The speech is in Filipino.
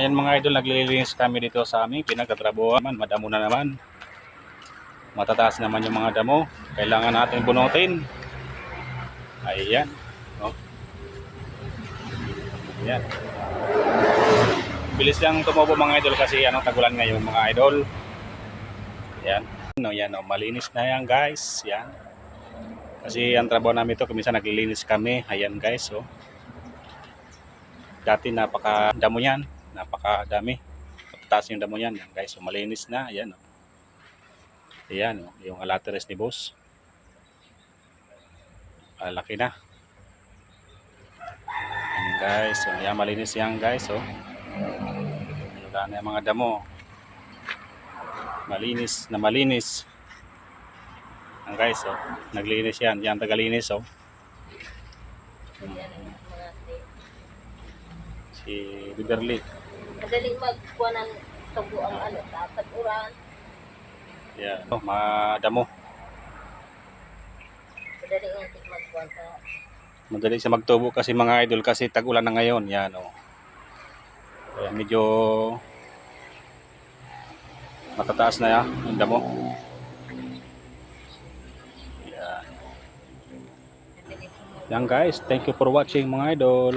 Ayan mga idol, naglilinis kami dito sa aming pinagkatrabuhan. Madamo na naman. Matataas naman yung mga damo. Kailangan natin bunutin. Ayan. Oh. Ayan. Bilis lang tumubo mga idol kasi ano, tagulan ngayon mga idol. Ayan. No, yan, oh, malinis na yan guys. Yan. Kasi ang trabaho namin ito, kumisa naglilinis kami. Ayan guys, oh. Dati napaka damo yan, napakadami. Taas yung damo yan, yan guys. So malinis na, ayan oh. Ayan oh, yung alateres ni boss. Malaki na. Ayan guys, so yan malinis yan guys, oh. Wala na yung mga damo. Malinis na malinis. Ayan guys, oh. Naglinis yan, yan tagalinis oh. Si Beverly. Madaling magkuha ng tubo ang ano, tataguran. Yan. Oh, madamo. Madaling antik magkuha Madali siya magtubo kasi mga idol kasi tag-ulan na ngayon. Yan oh. Kaya medyo matataas na yan ang damo. Yan. Yan guys, thank you for watching mga idol.